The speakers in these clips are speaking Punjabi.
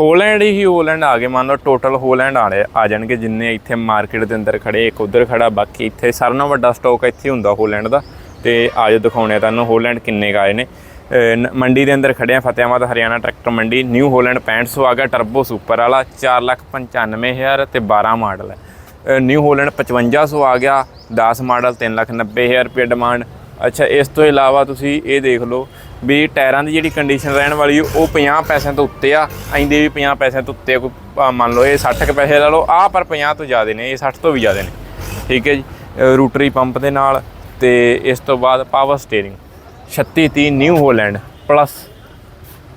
ਹੋਲੈਂਡ ਹੀ ਹੋਲੈਂਡ ਆ ਗਏ। ਮੰਨ ਲਓ ਟੋਟਲ ਹੋਲੈਂਡ ਆਲੇ ਆ ਜਾਣਗੇ। ਜਿੰਨੇ ਇੱਥੇ ਮਾਰਕੀਟ ਦੇ ਅੰਦਰ ਖੜੇ, ਇੱਕ ਉਧਰ ਖੜਾ, ਬਾਕੀ ਇੱਥੇ ਸਾਰਿਆਂ ਨਾਲੋਂ ਵੱਡਾ ਸਟਾਕ ਇੱਥੇ ਹੁੰਦਾ ਹੋਲੈਂਡ ਦਾ। ਤੇ ਆਜੋ ਦਿਖਾਉਣੇ ਆ ਤੁਹਾਨੂੰ ਹੋਲੈਂਡ ਕਿੰਨੇ ਕੁ ਆਏ ਨੇ। ਨ- ਮੰਡੀ ਦੇ ਅੰਦਰ ਖੜੇ ਆ ਫਤਿਆਬਾਦ ਹਰਿਆਣਾ ਟਰੈਕਟਰ ਮੰਡੀ। ਨਿਊ ਹੋਲੈਂਡ 6500 ਆ ਗਿਆ ਟਰਬੋ ਸੁਪਰ ਵਾਲਾ 495000 ਤੇ 12 ਮਾਡਲ ਹੈ। ਅਹ ਨਿਊ ਹੋਲੈਂਡ 5500 ਆ ਗਿਆ 10 ਮਾਡਲ 390000 ਰੁਪਏ ਡਿਮਾਂਡ ਅੱਛਾ ਇਸ ਤੋਂ ਇਲਾਵਾ ਤੁਸੀਂ ਇਹ ਦੇਖ ਲਓ ਵੀ ਟਾਇਰਾਂ ਦੀ ਜਿਹੜੀ ਕੰਡੀਸ਼ਨ ਰਹਿਣ ਵਾਲੀ ਉਹ 50 ਪੈਸਿਆਂ ਤੋਂ ਉੱਤੇ ਆ। ainਦੇ ਵੀ 50 ਪੈਸਿਆਂ ਤੋਂ ਉੱਤੇ ਆ, ਕੋਈ ਮੰਨ ਲਓ ਇਹ 60 ਕੁ ਪੈਸੇ ਲਾ ਲਓ। ਆ ਪਰ 50 ਤੋਂ ਜ਼ਿਆਦਾ ਨੇ ਇਹ 60 ਤੋਂ ਵੀ ਜ਼ਿਆਦਾ ਨੇ। ਠੀਕ ਹੈ ਜੀ? ਰੂਟਰੀ ਪੰਪ ਦੇ ਨਾਲ ਤੇ ਇਸ ਤੋਂ ਬਾਅਦ power steering 3630 new Holland plus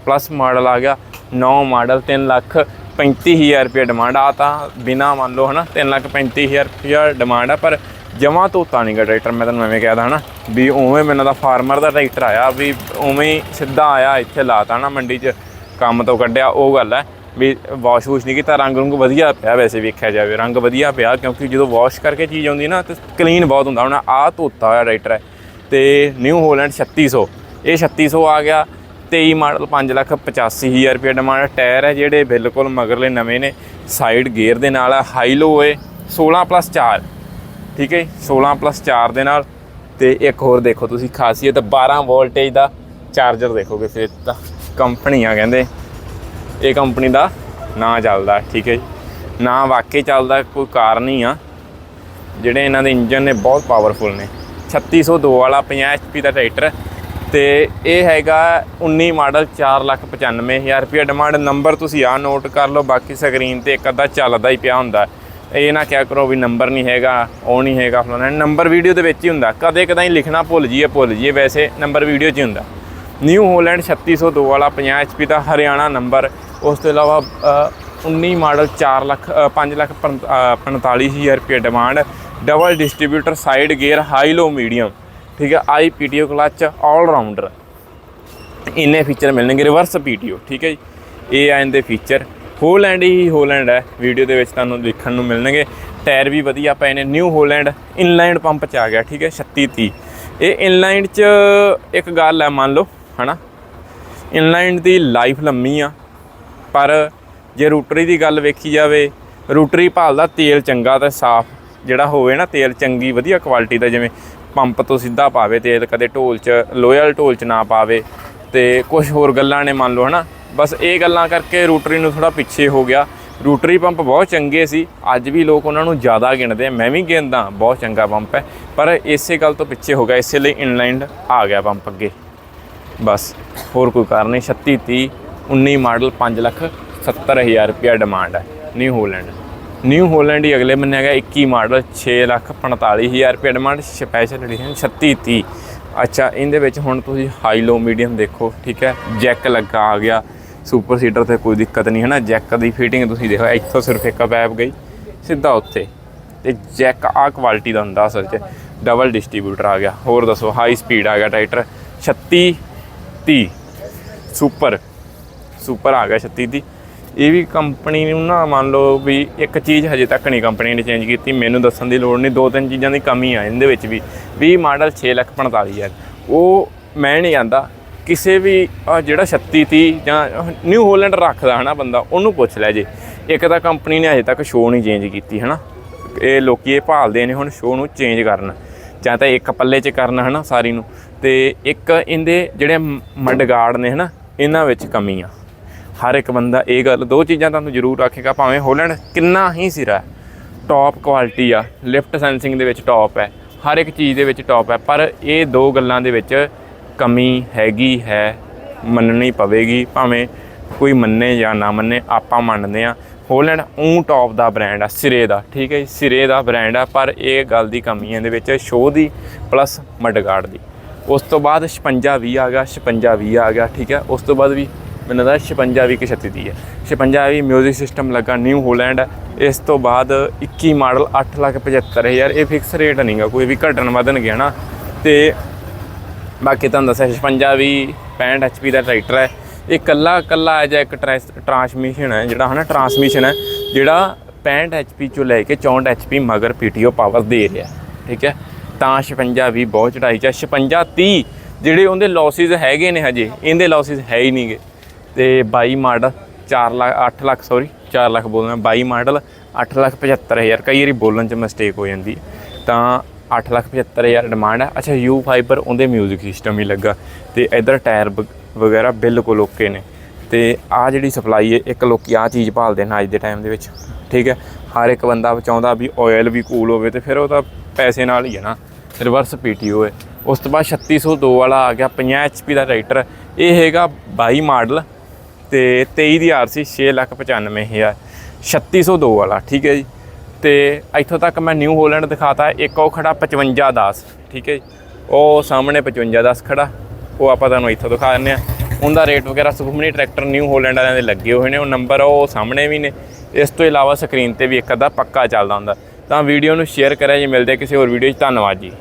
plus model ਆ ਗਿਆ ਨੌ ਮਾਡਲ 3 ਲੱਖ 35000 ਰੁਪਏ ਡਿਮਾਂਡ ਆ ਤਾਂ ਬਿਨਾ ਮੰਨ ਲਓ ਹਨਾ 3 ਲੱਖ 35000 ਰੁਪਏ ਡਿਮਾਂਡ ਆ ਪਰ ਜਮਾ ਧੋਤਾ ਨਹੀਂ ਗਾ ਟਰੈਕਟਰ, ਮੈਂ ਤੁਹਾਨੂੰ ਐਵੇਂ ਕਹਿਦਾ ਹਨਾ, ਵੀ ਉਵੇਂ ਮੈਨੂੰ ਦਾ ਫਾਰਮਰ ਦਾ ਟਰੈਕਟਰ ਆਇਆ, ਵੀ ਉਵੇਂ ਹੀ ਸਿੱਧਾ ਆਇਆ, ਇੱਥੇ ਲਾਤਾ ਨਾ ਮੰਡੀ 'ਚ, ਕੰਮ ਤੋਂ ਕੱਢਿਆ, ਉਹ ਗੱਲ ਹੈ, ਵੀ ਵਾਸ਼ ਵੂਸ਼ ਨਹੀਂ ਕੀਤਾ ਰੰਗ ਰੰਗ ਵਧੀਆ ਪਿਆ ਵੈਸੇ ਵੇਖਿਆ ਜਾਵੇ, ਰੰਗ ਵਧੀਆ ਪਿਆ, ਕਿਉਂਕਿ ਜਦੋਂ ਵਾਸ਼ ਕਰਕੇ ਚੀਜ਼ ਆਉਂਦੀ ਨਾ, ਤੇ ਕਲੀਨ ਬਹੁਤ ਹੁੰਦਾ, ਹੁਣ ਆਹ ਧੋਤਾ ਹੋਇਆ ਟਰੈਕਟਰ ਹੈ, ਤੇ ਨਿਊ ਹੋਲੈਂਡ 3600 ਇਹ 3600 ਆ ਗਿਆ 23 ਮਾਡਲ 5 ਲੱਖ 85000 ਰੁਪਏ ਡਿਮਾਂਡ, ਟਾਇਰ ਹੈ ਜਿਹੜੇ ਬਿਲਕੁਲ ਮਗਰਲੇ ਨਵੇਂ ਨੇ ਸਾਈਡ ਗੇਅਰ ਦੇ ਨਾਲ ਹਾਈ ਲੋ ਏ 16 ਪਲੱਸ 4 ਠੀਕ ਹੈ ਜੀ, 16 ਪਲੱਸ 4 ਦੇ ਨਾਲ ਤੇ ਇੱਕ ਹੋਰ ਦੇਖੋ ਤੁਸੀਂ ਖਾਸੀਅਤ 12 ਵੋਲਟੇਜ ਦਾ ਚਾਰਜਰ ਦੇਖੋਗੇ ਫਿਰ ਤਾਂ ਕੰਪਨੀ ਆ ਕਹਿੰਦੇ। ਇਹ ਕੰਪਨੀ ਦਾ ਨਾਂ ਚੱਲਦਾ ਠੀਕ ਹੈ ਜੀ? ਨਾਂ ਵਾਕਈ ਚੱਲਦਾ ਕੋਈ ਕਾਰ ਨਹੀਂ ਆ। ਜਿਹੜੇ ਇਹਨਾਂ ਦੇ ਇੰਜਨ ਨੇ ਬਹੁਤ ਪਾਵਰਫੁਲ ਨੇ। 3602 ਵਾਲਾ 50 HP ਦਾ ਟਰੈਕਟਰ ਤੇ ਇਹ ਹੈਗਾ 19 ਮਾਡਲ 495000 ਰੁਪਏ ਡਿਮਾਂਡ ਨੰਬਰ ਤੁਸੀਂ ਆ ਨੋਟ ਕਰ ਲਓ ਬਾਕੀ ਸਕਰੀਨ ਤੇ ਇੱਕ ਅੱਧਾ ਚੱਲਦਾ ਹੀ ਪਿਆ ਹੁੰਦਾ। ਇਹ ਨਾ ਕਿਹਾ ਕਰੋ ਵੀ ਨੰਬਰ ਨਹੀਂ ਹੈਗਾ ਉਹ ਨਹੀਂ ਹੈਗਾ ਫਲਾਣਾ ਨੰਬਰ ਵੀਡੀਓ ਦੇ ਵਿੱਚ ਹੀ ਹੁੰਦਾ। ਕਦੇ ਕਦਾਈ ਲਿਖਣਾ ਭੁੱਲ ਜੀਏ ਭੁੱਲ ਜੀਏ ਵੈਸੇ ਨੰਬਰ ਵੀਡੀਓ 'ਚ ਹੀ ਹੁੰਦਾ। ਨਿਊ ਹੋਲੈਂਡ 3602 ਵਾਲਾ 50 HP ਦਾ ਹਰਿਆਣਾ ਨੰਬਰ ਉਸ ਤੋਂ ਇਲਾਵਾ ਅ, 19 ਮਾਡਲ 4 ਲੱਖ 5 ਲੱਖ 45000 ਰੁਪਏ demand double distributor side gear high low medium ਠੀਕ ਹੈ ਆਈ ਪੀਟੀਓ ਕਲਚ ਆਲ ਰਾਊਂਡਰ ਇੰਨੇ ਫੀਚਰ ਮਿਲਣਗੇ ਰਿਵਰਸ ਪੀਟੀਓ ਠੀਕ ਹੈ ਜੀ ਇਹ ਆ ਇਹਦੇ ਫੀਚਰ ਹੋਲੈਂਡ ਹੀ ਹੋਲੈਂਡ ਹੈ। ਵੀਡੀਓ ਦੇ ਵਿੱਚ ਤੁਹਾਨੂੰ ਦੇਖਣ ਨੂੰ ਮਿਲਣਗੇ। ਟਾਇਰ ਵੀ ਵਧੀਆ ਪਏ ਨੇ ਨਿਊ ਹੋਲੈਂਡ ਇਨਲਾਈਨ ਪੰਪ ਚ ਆ ਗਿਆ, ਠੀਕ ਹੈ 3630 ਇਹ ਇਨਲਾਈਨ ਚ ਇੱਕ ਗੱਲ ਹੈ, ਮੰਨ ਲਓ, ਹਨਾ? ਇਨਲਾਈਨ ਦੀ ਲਾਈਫ ਲੰਮੀ ਆ, ਪਰ ਜੇ ਰੂਟਰੀ ਦੀ ਗੱਲ ਵੇਖੀ ਜਾਵੇ, ਰੂਟਰੀ ਭਾਲਦਾ ਤੇਲ ਚੰਗਾ ਤੇ ਸਾਫ਼। ਜਿਹੜਾ ਹੋਵੇ ਨਾ, ਤੇਲ ਚੰਗੀ, ਵਧੀਆ ਕੁਆਲਿਟੀ ਦਾ, ਜਿਵੇਂ ਪੰਪ ਤੋਂ ਸਿੱਧਾ ਪਾਵੇ ਤੇਲ, ਕਦੇ ਢੋਲ 'ਚ, ਲੋਇਲ ਢੋਲ 'ਚ ਨਾ ਪਾਵੇ। ਤੇ ਕੁਝ ਹੋਰ ਗੱਲਾਂ ਨੇ, ਮੰਨ ਲਓ, ਹਨਾ? ਬਸ ਇਹ ਗੱਲਾਂ ਕਰਕੇ ਰੂਟਰੀ ਨੂੰ ਥੋੜਾ ਪਿੱਛੇ ਹੋ ਗਿਆ। ਰੂਟਰੀ ਪੰਪ ਬਹੁਤ ਚੰਗੇ ਸੀ। ਅੱਜ ਵੀ ਲੋਕ ਉਹਨਾਂ ਨੂੰ ਜ਼ਿਆਦਾ ਗਿਣਦੇ ਆ। ਮੈਂ ਵੀ ਗਿਣਦਾ, ਬਹੁਤ ਚੰਗਾ ਪੰਪ ਹੈ। ਪਰ ਇਸੇ ਗੱਲ ਤੋਂ ਪਿੱਛੇ ਹੋ ਗਿਆ। ਇਸੇ ਲਈ ਇਨਲਾਈਨ ਆ ਗਿਆ ਪੰਪ ਅੱਗੇ। ਬਸ, ਹੋਰ ਕੋਈ ਕਾਰਨ ਨਹੀਂ। 36 30 19 ਮਾਡਲ 5 ਲੱਖ 70000 ਰੁਪਿਆ ਡਿਮਾਂਡ ਹੈ। ਨਿਊ ਹੋਲੈਂਡ ਨਿਊ ਹੋਲੈਂਡ ਹੀ ਅਗਲੇ ਮਹੀਨੇ ਹੈਗਾ। 21 ਮਾਡਲ 6 ਲੱਖ 45000 ਰੁਪਿਆ ਡਿਮਾਂਡ ਸਪੈਸ਼ਲ ਐਡੀਸ਼ਨ 36 30 ਅੱਛਾ, ਇਹਦੇ ਵਿੱਚ ਹੁਣ ਤੁਸੀਂ ਹਾਈ ਲੋ ਮੀਡੀਅਮ ਦੇਖੋ। ਠੀਕ ਹੈ? ਜੈਕ ਲੱਗਾ ਆ ਗਿਆ। ਸੁਪਰ ਸੀਟਰ ਤੇ ਕੋਈ ਦਿੱਕਤ ਨਹੀਂ ਹੈ ਨਾ ਜੈਕ ਦੀ ਫਿਟਿੰਗ ਤੁਸੀਂ ਦੇਖੋ, ਇੱਥੋਂ ਸਿਰਫ ਇੱਕ ਪੈਪ ਗਈ, ਸਿੱਧਾ ਉੱਥੇ। ਤੇ ਜੈਕ ਆ ਕੁਆਲਿਟੀ ਦਾ ਹੁੰਦਾ ਅਸਲ 'ਚ। ਡਬਲ ਡਿਸਟ੍ਰੀਬਿਊਟਰ ਆ ਗਿਆ। ਹੋਰ ਦੱਸੋ ਹਾਈ ਸਪੀਡ ਆ ਗਿਆ ਟਰੈਕਟਰ। 36 30 ਸੁਪਰ ਸੁਪਰ ਆ ਗਿਆ 36 ਦੀ ਇਹ ਵੀ ਕੰਪਨੀ ਨੂੰ ਨਾ ਮੰਨ ਲਓ ਵੀ ਇੱਕ ਚੀਜ਼ ਹਜੇ ਤੱਕ ਨਹੀਂ ਕੰਪਨੀ ਨੇ ਚੇਂਜ ਕੀਤੀ। ਮੈਨੂੰ ਦੱਸਣ ਦੀ ਲੋੜ ਨਹੀਂ, ਦੋ ਤਿੰਨ ਚੀਜ਼ਾਂ ਦੀ ਕਮੀ ਆ ਇਹਦੇ ਵਿੱਚ ਵੀ। 20 ਮਾਡਲ 645000 ਉਹ ਮੈਂ ਨਹੀਂ ਜਾਂਦਾ। ਕਿਸੇ ਵੀ ਆਹ ਜਿਹੜਾ 36 30 ਜਾਂ ਨਿਊ ਹੋਲੈਂਡ ਰੱਖਦਾ ਹਨਾ ਬੰਦਾ, ਉਹਨੂੰ ਪੁੱਛ ਲੈ ਜੇ। ਇੱਕ ਤਾਂ ਕੰਪਨੀ ਨੇ ਅਜੇ ਤੱਕ ਸ਼ੋਅ ਨਹੀਂ ਚੇਂਜ ਕੀਤੀ ਹਨਾ। ਇਹ ਲੋਕੀ ਇਹ ਭਾਲਦੇ ਨੇ ਹੁਣ ਸ਼ੋਅ ਨੂੰ ਚੇਂਜ ਕਰਨ। ਜਾਂ ਤਾਂ ਇੱਕ ਪੱਲੇ 'ਚ ਕਰਨਾ ਹਨਾ ਸਾਰੀ ਨੂੰ। ਤੇ ਇੱਕ ਇਹਦੇ ਜਿਹੜੇ ਮਡਗਾਰਡ ਨੇ ਹਨਾ, ਇਹਨਾਂ ਵਿੱਚ ਕਮੀ ਆ। ਹਰ ਇੱਕ ਬੰਦਾ ਇਹ ਗੱਲ, ਦੋ ਚੀਜ਼ਾਂ ਤੁਹਾਨੂੰ ਜ਼ਰੂਰ ਰੱਖੇਗਾ ਭਾਵੇਂ ਹੋਲੈਂਡ ਕਿੰਨਾ ਹੀ ਸਿਰਾ ਟੌਪ ਕੁਆਲਿਟੀ ਆ। ਲਿਫਟ ਸੈਂਸਿੰਗ ਦੇ ਵਿੱਚ ਟੌਪ ਹੈ। ਹਰ ਇੱਕ ਚੀਜ਼ ਦੇ ਵਿੱਚ ਟੌਪ ਹੈ। ਪਰ ਇਹ ਦੋ ਗੱਲਾਂ ਦੇ ਵਿੱਚ ਕਮੀ ਹੈਗੀ ਹੈ, ਮੰਨਣੀ ਪਵੇਗੀ, ਭਾਵੇਂ ਕੋਈ ਮੰਨੇ ਜਾਂ ਨਾ ਮੰਨੇ, ਆਪਾਂ ਮੰਨਦੇ ਆ ਹੋਲੈਂਡ ਉਹ ਟੌਪ ਦਾ ਬ੍ਰਾਂਡ ਆ, ਸਿਰੇ ਦਾ, ਠੀਕ ਹੈ ਜੀ, ਸਿਰੇ ਦਾ ਬ੍ਰਾਂਡ ਆ, ਪਰ ਇਹ ਗੱਲ ਦੀ ਕਮੀ ਹੈ, ਇਹਦੇ ਵਿੱਚ ਸ਼ੋਅ ਦੀ ਪਲੱਸ ਮਡਗਾਰਡ ਦੀ। ਉਸ ਤੋਂ ਬਾਅਦ 56 20 ਆ ਗਿਆ 56 20 ਆ ਗਿਆ, ਠੀਕ ਹੈ, ਉਸ ਤੋਂ ਬਾਅਦ ਵੀ ਮੈਨੂੰ ਲੱਗਦਾ 56 20 ਕਿ 36 ਦੀ ਹੈ। 56 20 ਮਿਊਜ਼ਿਕ ਸਿਸਟਮ ਲੱਗਾ ਨਿਊ ਹੋਲੈਂਡ ਇਸ ਤੋਂ ਬਾਅਦ 21 ਮਾਡਲ 8 ਲੱਖ 75000 ਇਹ ਫਿਕਸ ਰੇਟ ਨਹੀਂਗਾ ਕੋਈ ਵੀ ਘਟਣ ਵਧਣ ਗਿਆ ਨਾ ਤੇ ਬਾਕੀ ਤੁਹਾਨੂੰ ਦੱਸਿਆ 56 20 65 HP ਦਾ ਟਰੈਕਟਰ ਹੈ। ਇਹ ਕੱਲਾ ਕੱਲਾ ਹੈ ਜਾਂ ਇੱਕ ਟਰਾਂਸਮਿਸ਼ਨ ਹੈ, ਜਿਹੜਾ ਹਨਾ ਟਰਾਂਸਮਿਸ਼ਨ ਹੈ, ਜਿਹੜਾ 65 HP ਚੋਂ ਲੈ ਕੇ 64 HP ਮਗਰ PTO ਪਾਵਰ ਦੇ ਰਿਹਾ ਠੀਕ ਹੈ? ਤਾਂ 56 20 ਬਹੁਤ ਚੜਾਈ ਚ 56 30 ਜਿਹੜੇ ਉਹਦੇ ਲਾਸਿਸ ਹੈਗੇ ਨੇ ਹਜੇ, ਇਹਦੇ ਲਾਸਿਸ ਹੈ ਹੀ ਨਹੀਂਗੇ ਤੇ 22 ਮਾਡਲ 4 ਲੱਖ 8 ਲੱਖ ਸੌਰੀ 4 ਲੱਖ ਬੋਲਣਾ 22 ਮਾਡਲ 8 ਲੱਖ 75000 ਕਈ ਵਾਰੀ ਬੋਲਣ 'ਚ ਮਿਸਟੇਕ ਹੋ ਜਾਂਦੀ ਤਾਂ 8 ਲੱਖ 75000 ਡਿਮਾਂਡ ਹੈ। ਅੱਛਾ ਯੂ ਫਾਈਬਰ ਉਹਦੇ 뮤직 ਸਿਸਟਮ ਹੀ ਲੱਗਾ। ਤੇ ਇਧਰ ਟਾਇਰ ਵ- ਵਗੈਰਾ ਬਿਲਕੁਲ ਓਕੇ ਨੇ। ਤੇ ਆ ਜਿਹੜੀ ਸਪਲਾਈ ਹੈ, ਇੱਕ ਲੋਕੀ ਆ ਚੀਜ਼ ਭਾਲਦੇ ਨੇ ਅੱਜ ਦੇ ਟਾਈਮ ਦੇ ਵਿੱਚ। ਠੀਕ ਹੈ? ਹਰ ਇੱਕ ਬੰਦਾ ਚਾਹੁੰਦਾ ਵੀ ਆਇਲ ਵੀ ਕੂਲ ਹੋਵੇ ਤੇ ਫਿਰ ਉਹ ਤਾਂ ਪੈਸੇ ਨਾਲ ਹੀ ਹੈ ਨਾ। ਰਿਵਰਸ ਪੀਟੀਓ ਹੈ। ਉਸ ਤੋਂ ਬਾਅਦ 3602 ਵਾਲਾ ਆ ਗਿਆ 50 HP ਦਾ ਟਰੈਕਟਰ ਇਹ ਹੈਗਾ 22 ਮਾਡਲ ਤੇ 23 ਦੀ ਆਰਸੀ 695000 3602 ਵਾਲਾ, ਠੀਕ ਹੈ ਜੀ। ਤੇ ਇੱਥੋਂ ਤੱਕ ਮੈਂ ਨਿਊ ਹੋਲੈਂਡ ਦਿਖਾਤਾ, ਇੱਕ ਉਹ ਖੜਾ 5510 ਠੀਕ ਹੈ ਜੀ? ਉਹ ਸਾਹਮਣੇ 5510 ਖੜਾ, ਉਹ ਆਪਾਂ ਤੁਹਾਨੂੰ ਇੱਥੋਂ ਦਿਖਾ ਦਿੰਦੇ ਆ ਉਹਦਾ ਰੇਟ ਵਗੈਰਾ ਸੁਖਮਨੀ ਟਰੈਕਟਰ ਨਿਊ ਹੋਲੈਂਡ ਵਾਲਿਆਂ ਦੇ ਲੱਗੇ ਹੋਏ ਨੇ, ਉਹ ਨੰਬਰ ਉਹ ਸਾਹਮਣੇ ਵੀ ਨੇ। ਇਸ ਤੋਂ ਇਲਾਵਾ ਸਕਰੀਨ ਤੇ ਵੀ ਇੱਕ ਅੱਧਾ ਪੱਕਾ ਚੱਲਦਾ ਹੁੰਦਾ। ਤਾਂ ਵੀਡੀਓ ਨੂੰ ਸ਼ੇਅਰ ਕਰਿਆ ਜੀ, ਮਿਲਦੇ ਕਿਸੇ ਹੋਰ ਵੀਡੀਓ 'ਚ। ਧੰਨਵਾਦ ਜੀ।